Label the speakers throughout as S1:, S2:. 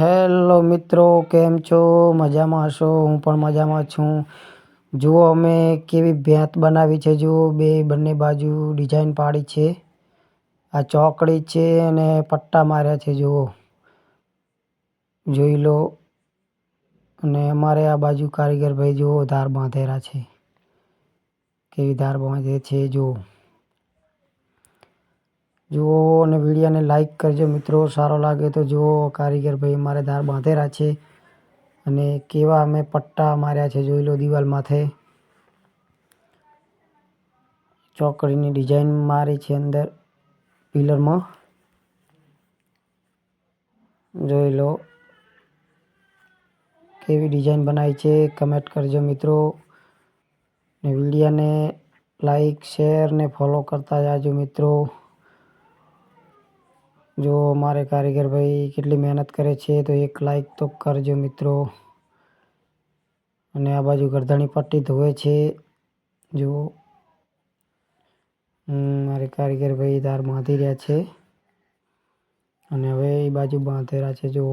S1: Hello મિત્રો, કેમ છો? મજામાં હશો હું પણ મજામાં છું. જુઓ, અમે કેવી ભેંત બનાવી છે. જુઓ, બે બંને બાજુ ડિઝાઇન પાડી છે. આ ચોકડી છે અને પટ્ટા માર્યા છે, જુઓ. જોઈ લો. અને અમારે આ બાજુ કારીગર ભાઈ જુઓ, ધાર બાંધેલા છે. કેવી ધાર બાંધે છે, જુઓ. જુઓ અને વિડીયોને લાઈક કરજો મિત્રો, સારો લાગે તો જુઓ કારીગર ભાઈ અમારે ધાર બાંધેલા છે અને કેવા અમે પટ્ટા માર્યા છે જોઈ લો દિવાલ માથે. ચોકડીની ડિઝાઇન મારી છે અંદર પિલરમાં જોઈ લો કેવી ડિઝાઇન બનાવી છે કમેન્ટ કરજો મિત્રો. ને વિડીયાને લાઈક શેર ને ફોલો કરતા જાજો મિત્રો. જો મારે કારીગર ભાઈ કેટલી મહેનત કરે છે, તો એક લાઈક તો કરજો મિત્રો. અને આ બાજુ ગરધાણી પટ્ટી ધોવે છે. જો મારે કારીગર ભાઈ તાર બાંધી રહ્યા છે. અને હવે એ બાજુ બાંધેલા છે, જો.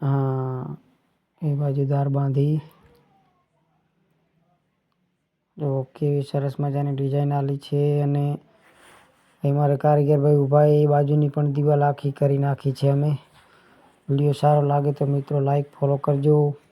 S1: હા, એ બાજુ દાર બાંધી. જો, કેવી સરસ મજાની ડિઝાઇન આલી છે અને અહીં મારે કારીગર ભાઈ ઊભા એ બાજુની પણ દિવાલ આખી કરી નાખી છે અમે. વીડિયો સારો લાગે તો મિત્રો લાઈક ફોલો કરજો.